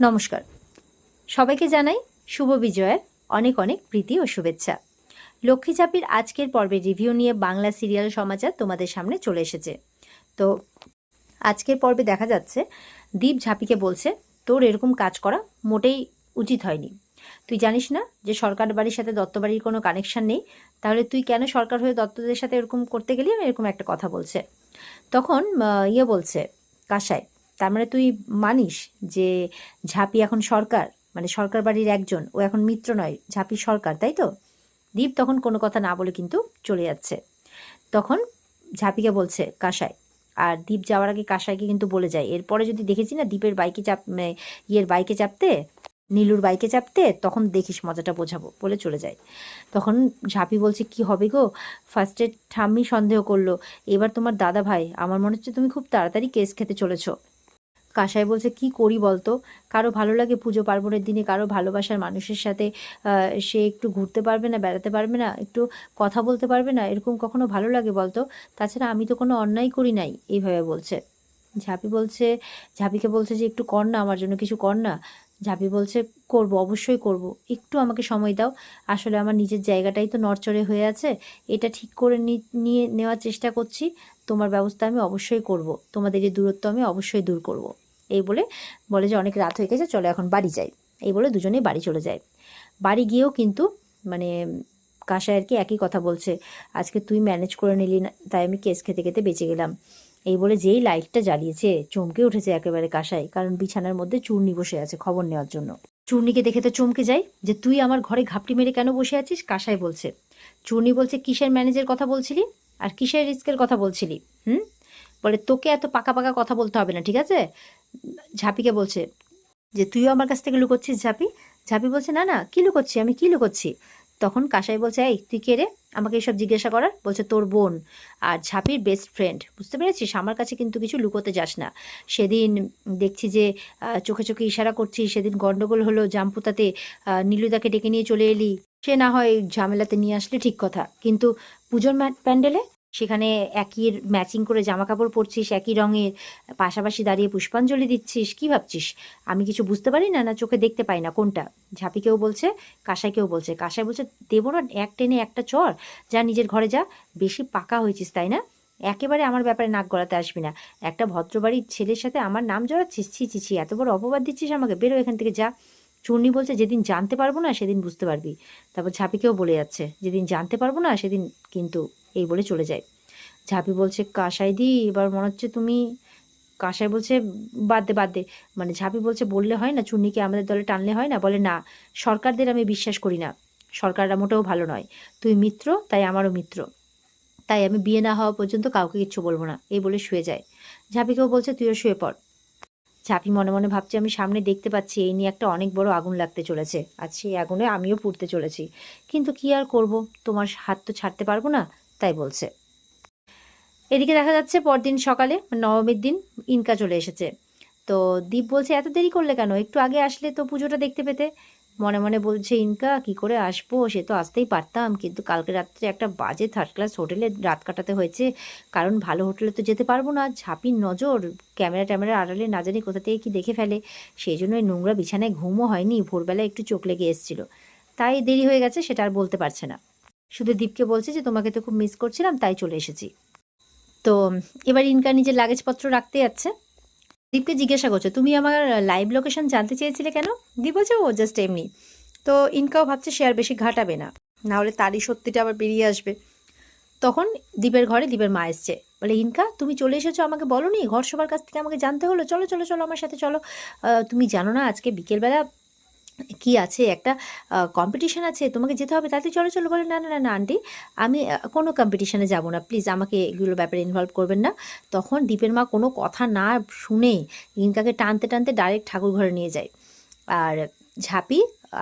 নমস্কার। সবাইকে জানাই শুভ বিজয়ের অনেক অনেক প্রীতি ও শুভেচ্ছা। লক্ষ্মী চাপির আজকের পর্বের রিভিউ নিয়ে বাংলা সিরিয়াল সমাচার তোমাদের সামনে চলে এসেছে। তো আজকের পর্বে দেখা যাচ্ছে, দীপ ঝাঁপিকে বলছে, তোর এরকম কাজ করা মোটেই উচিত হয়নি। তুই জানিস না যে সরকার বাড়ির সাথে দত্ত বাড়ির কোনো কানেকশন নেই? তাহলে তুই কেন সরকার হয়ে দত্তদের সাথে এরকম করতে গেলি? এরকম একটা কথা বলছে। তখন ইয়ে বলছে কাসায় তার মানে তুই মানিস যে ঝাঁপি এখন সরকার? মানে সরকার বাড়ির একজন, ও এখন মিত্র নয়, ঝাঁপি সরকার, তাই তো? দীপ তখন কোনো কথা না বলে কিন্তু চলে যাচ্ছে। তখন ঝাঁপিকে বলছে কাসায় আর দীপ যাওয়ার আগে কাসাইকে কিন্তু বলে যায়। এরপরে যদি দেখেছি না দীপের বাইকে চাপ মানে ইয়ের বাইকে চাপতে, নীলুর বাইকে চাপতে, তখন দেখিস মজাটা বোঝাবো বলে চলে যায়। তখন ঝাঁপি বলছে, কি হবে গো? ফার্স্টে ঠাম্মি সন্দেহ করল। এবার তোমার দাদা ভাই আমার মনে হচ্ছে তুমি খুব তাড়াতাড়ি কেস খেতে চলেছো। কাসাই বলছে, কি করি বলতো? কারও ভালো লাগে পুজো পার্বণের দিনে, কারও ভালোবাসার মানুষের সাথে সে একটু ঘুরতে পারবে না, বেড়াতে পারবে না, একটু কথা বলতে পারবে না, এরকম কখনো ভালো লাগে বলতো? তাছাড়া আমি তো কোনো অন্যায় করি নাই, এইভাবে বলছে। ঝাঁপি বলছে, ঝাঁপিকে বলছে যে, একটু কর না, আমার জন্য কিছু কর না। ঝাঁপি বলছে, করব, অবশ্যই করব। একটু আমাকে সময় দাও। আসলে আমার নিজের জায়গাটাই তো নড়চড়ে হয়ে আছে। এটা ঠিক করে নিয়ে, নেওয়ার চেষ্টা করছি। তোমার ব্যবস্থা আমি অবশ্যই করব। তোমাদের এই দূরত্ব আমি অবশ্যই দূর করব। এই বলে বলে যে অনেক রাত হয়ে গেছে, চলো এখন বাড়ি যাই। এই বলে দুজনেই বাড়ি চলে যায়। বাড়ি গিয়েও কিন্তু মানে কাশায় আর কি একই কথা বলছে, আজকে তুই ম্যানেজ করে নিলি না, তাই আমি কেস খেতে খেতে বেঁচে গেলাম। এই বলে যেই লাইটটা জ্বালিয়েছে, চমকে উঠেছে একেবারে কাশাই কারণ বিছানার মধ্যে চূর্ণি বসে আছে খবর নেওয়ার জন্য। চূর্ণিকে দেখে তো চমকে যাই যে, তুই আমার ঘরে ঘাপটি মেরে কেন বসে আছিস? কাশাই বলছে। চূর্ণি বলছে, কিসের ম্যানেজের কথা বলছিলি? আর কিসের রিস্কের কথা বলছিলি? হুম? বলে, তোকে এত পাকা পাকা কথা বলতে হবে না, ঠিক আছে? ঝাপিকে বলছে, যে তুইও আমার কাছ থেকে লুকোচ্ছিস ঝাপি? ঝাপি বলছে, না না, কি লুকোচ্ছি? আমি কি লুকোচ্ছি? তখন কাসাই বলছে, এই, তুই কে রে? আমাকে এসব জিজ্ঞাসা করার? বলছে, তোর বোন। আর ঝাপির বেস্ট ফ্রেন্ড বুঝতে পেরেছিস? আমার কাছে কিন্তু কিছু লুকোতে যাস না। সেদিন দেখছি যে চোখে চোখে ইশারা করছিস সেদিন গন্ডগোল হলো জামপুতাতে নীলুদাকে ডেকে নিয়ে চলে এলি। সে না হয় ঝামেলাতে নিয়ে আসলে ঠিক কথা। কিন্তু পুজোর প্যান্ডেলে সেখানে একই ম্যাচিং করে জামা কাপড় পরছিস, একই রঙের, পাশাপাশি দাঁড়িয়ে পুষ্পাঞ্জলি দিচ্ছিস, কি ভাবছিস? আমি কিছু বুঝতে পারি না না চোখে দেখতে পাই না, কোনটা? ঝাঁপিকেও বলছে কাঁসাইকেও বলছে, কাঁসাই বলছে, দেবো না, এক টেনে একটা চর, যা নিজের ঘরে যা, বেশি পাকা হয়েছিস, তাই না? একেবারে আমার ব্যাপারে নাক গলাতে আসবি না। একটা ভদ্রবাড়ির ছেলের সাথে আমার নাম জড়াচ্ছিস? ছি ছি ছি, এত বড় অপবাদ দিচ্ছিস আমাকে, বেরো এখান থেকে, যা। চূর্ণি বলছে, যেদিন জানতে পারব না, সেদিন বুঝতে পারবি। তারপর ঝাঁপিকেও বলে যাচ্ছে, যেদিন জানতে পারব না, সেদিন কিন্তু এই বলে চলে যায়। ঝাঁপি বলছে, কাসাই দি, এবার মনে হচ্ছে তুমি কাসাই বলছে, বাদ দে বাদ দে। মানে ঝাঁপি বলছে, বললে হয় না, চুন্নিকে আমাদের দলে টানলে হয় না? বলে, না, সরকারদের আমি বিশ্বাস করি না। সরকাররা মোটেও ভালো নয়। তুই মিত্র, তাই আমারও মিত্র। তাই আমি বিয়ে না হওয়া পর্যন্ত কাউকে কিচ্ছু বলব না। এই বলে শুয়ে যায়। ঝাঁপিকেও বলছে, তুইও শুয়ে পড়। ঝাঁপি মনে মনে ভাবছে, আমি সামনে দেখতে পাচ্ছি, এই নিয়ে একটা অনেক বড় আগুন লাগতে চলেছে। আর সেই আগুনে আমিও পুড়তে চলেছি। কিন্তু কি আর করব? তোমার হাত তো ছাড়তে পারব না। তাই বলছে। এদিকে দেখা যাচ্ছে পরদিন সকালে নবমীর দিন ইনকা চলে এসেছে। তো দীপ বলছে, এত দেরি করলে কেন? একটু আগে আসলে তো পুজোটা দেখতে পেতে। মনে মনে বলছে ইনকা, কি করে আসব? সে তো আসতেই পারতাম, কিন্তু কালকে রাত্রে একটা বাজে থার্ড ক্লাস হোটেলে রাত কাটাতে হয়েছে। কারণ ভালো হোটেলে তো যেতে পারব না। ঝাঁপির নজর, ক্যামেরা ট্যামেরা আড়ালে না জানি কোথা থেকে কি দেখে ফেলে। সেই জন্য নোংরা বিছানায় ঘুমও হয়নি ভোরবেলা একটু চোখ লেগে এসেছিল। তাই দেরি হয়ে গেছে, সেটা আর বলতে পারছে না। শুধু দীপকে বলছে যে, তোমাকে তো খুব মিস করছিলাম, তাই চলে এসেছি। তো এবার ইনকা নিজের লাগেজপত্র রাখতে যাচ্ছে, দীপকে জিজ্ঞাসা করছে, তুমি আমার লাইভ লোকেশন জানতে চেয়েছিলে কেন? দীপ বলছে, ও জাস্ট এমনি। তো ইনকাও ভাবছে সে আর বেশি ঘাটাবে না না হলে তারই সত্যিটা আবার বেরিয়ে আসবে। তখন দীপের ঘরে দীপের মা এসছে, বলে, ইনকা, তুমি চলে এসেছ, আমাকে বলনি? ঘর সবার কাছ থেকে আমাকে জানতে হলো? চলো চলো চলো, আমার সাথে চলো। তুমি জানো না, আজকে বিকেলবেলা কি আছে? একটা কম্পিটিশান আছে, তোমাকে যেতে হবে তাতে চলো চলো, বলে, না না না না, আন্টি, আমি কোনো কম্পিটিশনে যাব না প্লিজ আমাকে এগুলো ব্যাপারে ইনভলভ করবেন না। তখন দীপের মা কোনো কথা না শুনে ইনকাকে টানতে টানতে ডাইরেক্ট ঠাকুর ঘরে নিয়ে যায়। আর ঝাঁপি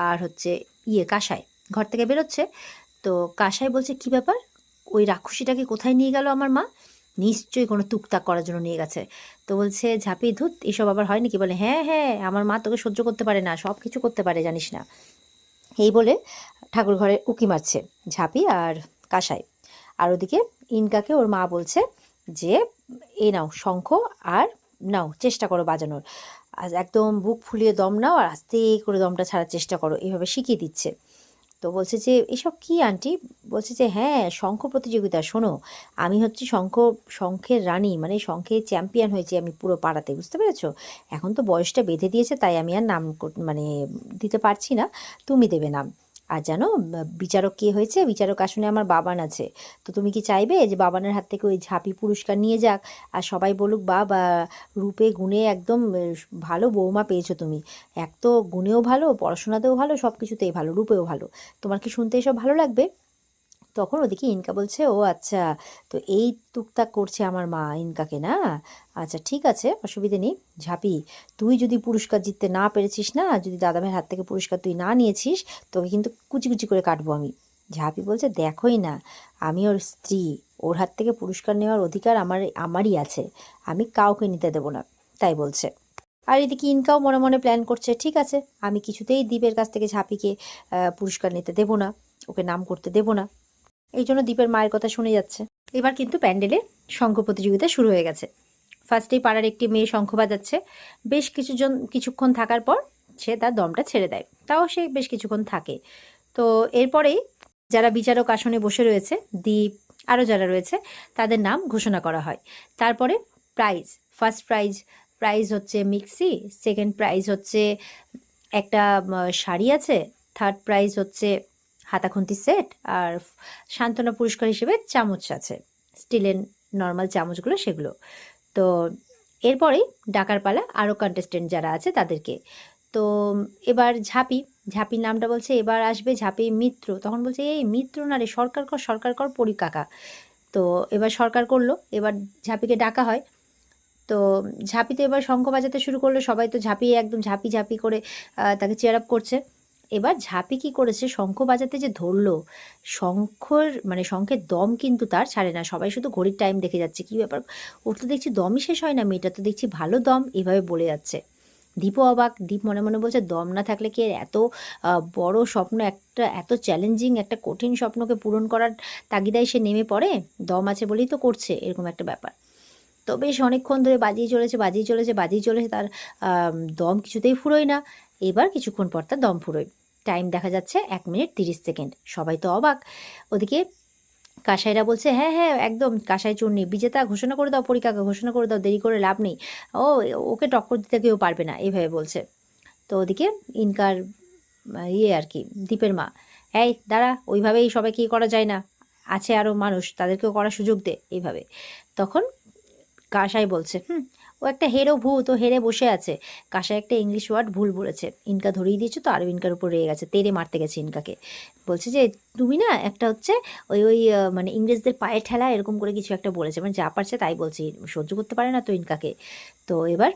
আর হচ্ছে ইয়ে কাসাই ঘর থেকে বেরোচ্ছে। তো কাসাই বলছে, কি ব্যাপার? ওই রাক্ষসীটাকে কোথায় নিয়ে গেল আমার মা? নিশ্চয়ই কোনো টুকটাক করার জন্য নিয়ে গেছে। তো বলছে, ঝাঁপি, ধুত, এসব আবার হয় নাকি বলে হ্যাঁ হ্যাঁ আমার মা তোকে সহ্য করতে পারে না, সব কিছু করতে পারে, জানিস না। এই বলে ঠাকুর ঘরে উকি মারছে, ঝাঁপি আর কাসাই। আর ওদিকে ইনকাকে ওর মা বলছে যে, এ নাও শঙ্খ আর নাও, চেষ্টা করো বাজানোর। একদম বুক ফুলিয়ে দম নাও আর আস্তে করে দমটা ছাড়ার চেষ্টা করো। এইভাবে শিখিয়ে দিচ্ছে। তো বলছে যে, এসব কি আন্টি? বলছে যে হ্যাঁ শঙ্খ প্রতিযোগিতা, শোনো। আমি হচ্ছে শঙ্খ, শঙ্খের রানী মানে শঙ্খের চ্যাম্পিয়ন হয়েছি আমি পুরো পাড়াতে, বুঝতে পেরেছ? এখন তো বয়সটা বেঁধে দিয়েছে, তাই আমি আর নাম মানে দিতে পারছি না। তুমি দেবে নাম। আর জানো বিচারক কে হয়েছে? বিচারক আসনে আমার বাবান আছে। তো তুমি কি চাইবে যে বাবানের হাত থেকে ওই ঝাঁপি পুরস্কার নিয়ে যাক? আর সবাই বলুক বা বা রূপে, গুণে একদম ভালো বৌমা পেয়েছ তুমি। এক তো গুণেও ভালো, পড়াশোনাতেও ভালো সব কিছুতেই ভালো, রূপেও ভালো। তোমার কি শুনতে এসব ভালো লাগবে? তখন ওদিকে ইনকা বলছে, ও আচ্ছা তো এই টুকটাক করছে আমার মা ইনকাকে, না? আচ্ছা ঠিক আছে, অসুবিধে নেই, ঝাঁপি, তুই যদি পুরস্কার জিততে না পেরেছিস না, যদি দাদাভাইয়ের হাত থেকে পুরস্কার তুই না নিয়েছিস, তোকে কিন্তু কুচি কুচি করে কাটবো আমি। ঝাঁপি বলছে, দেখোই না, আমি ওর স্ত্রী, ওর হাত থেকে পুরস্কার নেওয়ার অধিকার আমার, আমারই আছে, আমি কাউকে নিতে দেবো না। তাই বলছে। আর এদিকে ইনকাও মনে মনে প্ল্যান করছে, ঠিক আছে, আমি কিছুতেই দ্বীপের কাছ থেকে ঝাঁপিকে পুরস্কার নিতে দেবো না, ওকে নাম করতে দেবো না। এই জন্য দীপের মায়ের কথা শুনে যাচ্ছে। এবার কিন্তু প্যান্ডেলে শঙ্খ প্রতিযোগিতা শুরু হয়ে গেছে। ফার্স্টেই পাড়ার একটি মেয়ে শঙ্খ বাজাচ্ছে। বেশ কিছুজন, কিছুক্ষণ থাকার পর সে তার দমটা ছেড়ে দেয়। তাও সে বেশ কিছুক্ষণ থাকে। তো এরপরেই যারা বিচারক আসনে বসে রয়েছে, দীপ, আরও যারা রয়েছে, তাদের নাম ঘোষণা করা হয়। তারপরে প্রাইজ, ফার্স্ট প্রাইজ প্রাইজ হচ্ছে মিক্সি, সেকেন্ড প্রাইজ হচ্ছে একটা শাড়ি আছে, থার্ড প্রাইজ হচ্ছে হাতাখুন্তি সেট আর সান্ত্বনা পুরস্কার হিসেবে চামচ আছে। স্টিলের নর্মাল চামচগুলো সেগুলো। তো এরপরেই ডাকার পালা আরও কন্টেস্টেন্ট যারা আছে তাদেরকে। তো এবার ঝাঁপি, ঝাঁপির নামটা বলছে, এবার আসবে ঝাঁপি মিত্র। তখন বলছে, এই মিত্র না রে, সরকার কর সরকার কর, পরি কাকা। তো এবার সরকার করল, এবার ঝাঁপিকে ডাকা হয়। তো ঝাঁপিতে এবার শঙ্খ বাজাতে শুরু করল, সবাই তো ঝাঁপিয়ে একদম ঝাঁপি ঝাঁপি করে তাকে চেয়ার আপ করছে। এবার ঝাঁপি কি করেছে? শঙ্খ বাজাতে যে ধরলো, শঙ্খর মানে শঙ্খের দম কিন্তু তার ছাড়ে না। সবাই শুধু ঘড়ির টাইম দেখে যাচ্ছে। কি ব্যাপার? ওর তো দেখছি দমই শেষ হয় না, মেয়েটা তো দেখছি ভালো দম এভাবে বলে যাচ্ছে। দীপও অবাক। দীপ মনে মনে বলছে, দম না থাকলে কি এত বড় স্বপ্ন, একটা, এত চ্যালেঞ্জিং একটা কঠিন স্বপ্নকে পূরণ করার তাগিদায় সে নেমে পড়ে? দম আছে বলেই তো করছে। এরকম একটা ব্যাপার। তো বেশ অনেকক্ষণ ধরে বাজিয়ে চলেছে বাজিয়ে চলেছে বাজিয়ে চলেছে। তার দম কিছুতেই ফুরোয় না। এবার কিছুক্ষণ পর তার দম ফুরোয়। টাইম দেখা যাচ্ছে এক মিনিট তিরিশ সেকেন্ড। সবাই তো অবাক। ওদিকে কাসাইরা বলছে হ্যাঁ হ্যাঁ একদম কাসাই চূর্ণি, বিজেতা ঘোষণা করে দাও পরীক্ষাকে ঘোষণা করে দাও, দেরি করে লাভ নেই। ও, ওকে টক্কর দিতে কেউ পারবে না এইভাবে বলছে। তো ওদিকে ইনকার ইয়ে আর কি, দীপের মা, এই, দাঁড়া, ওইভাবেই সবাইকে করা যায় না। আছে আরও মানুষ, তাদেরকেও করার সুযোগ দে এইভাবে তখন কাসাই বলছে, হুম ও একটা হেরো ভূত, ও হেরে বসে আছে। কাসাই একটা ইংলিশ ওয়ার্ড ভুল বলেছে। ইনকা ধরিয়ে দিয়েছ তো, আরও ইনকার উপর রেগে গেছে। তেরে মারতে গেছে ইনকাকে। বলছে যে, তুমি না একটা হচ্ছে ওই ওই মানে ইংরেজদের পায়ে ঠেলা এরকম করে কিছু একটা বলেছে। মানে যা পারছে তাই বলছে। সহ্য করতে পারে না তো ইনকাকে। তো এবার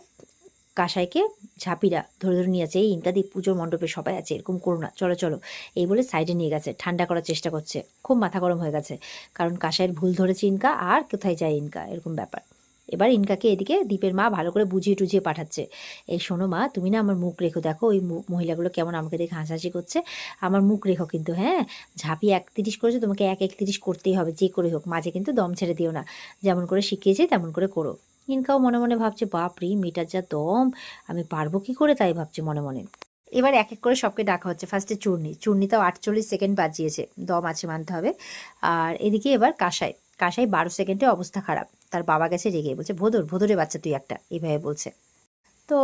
কাসাইকে ঝাঁপিরা ধরে ধরে নিয়ে আছে এই ইনকাদি পুজোর মণ্ডপে সবাই আছে, এরকম করো না। চলো চলো। এই বলে সাইডে নিয়ে গেছে। ঠান্ডা করার চেষ্টা করছে। খুব মাথা গরম হয়ে গেছে। কারণ কাসাইয়ের ভুল ধরেছে ইনকা, আর কোথায় যায় ইনকা? এরকম ব্যাপার। এবার ইনকাকে এদিকে দীপের মা ভালো করে বুঝিয়ে টুঝিয়ে পাঠাচ্ছে। এই শোনো মা, তুমি না আমার মুখ রেখো, দেখো ওই মহিলাগুলো কেমন আমাকে দেখে হাসাহাসি করছে। আমার মুখ রেখো কিন্তু হ্যাঁ? ঝাঁপি একত্রিশ করেছে, তোমাকে এক একত্রিশ করতেই হবে, যে করে হোক, মাঝে কিন্তু দম ছেড়ে দিও না। যেমন করে শিখিয়েছে, তেমন করে করো। ইনকাও মনে মনে ভাবছে, বাপ রে, মেয়েটার যা দম, আমি পারব কি করে? তাই ভাবছে মনে মনে। এবার এক এক করে সবকে ডাকা হচ্ছে ফার্স্টে চূর্ণি। চূর্ণিটাও আটচল্লিশ সেকেন্ড বাজিয়েছে, দম আছে মানতে হবে। আর এদিকে এবার কাসাই। কাসাই বারো সেকেন্ডে অবস্থা খারাপ। তার বাবা গেছে রেগে বলছে, ভোদর ভোদরে বাচ্চা তুই একটা, এইভাবে বলছে। তো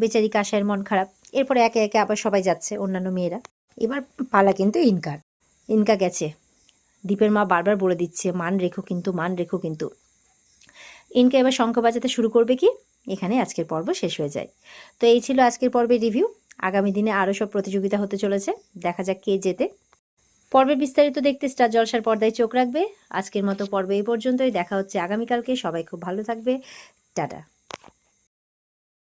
বেচারি কাসাইয়ের মন খারাপ? এরপরে একে একে আবার সবাই যাচ্ছে, অন্যান্য মেয়েরা। এবার পালা কিন্তু ইনকার ইনকা গেছে। দীপের মা বারবার বলে দিচ্ছে, মান রেখো কিন্তু, মান রেখো কিন্তু। ইনকা এবার শঙ্খ বাজাতে শুরু করবে কি? এখানে আজকের পর্ব শেষ হয়ে যায়। তো এই ছিল আজকের পর্বের রিভিউ। আগামী দিনে আরও সব প্রতিযোগিতা হতে চলেছে। দেখা যাক কে জেতে। পর্বের বিস্তারিত দেখতে স্টার জলসার পর্দায় চোখ রাখবে। আজকের মতো পর্বে এই পর্যন্তই। দেখা হচ্ছে আগামীকালকে। সবাই খুব ভালো থাকবে। টাটা।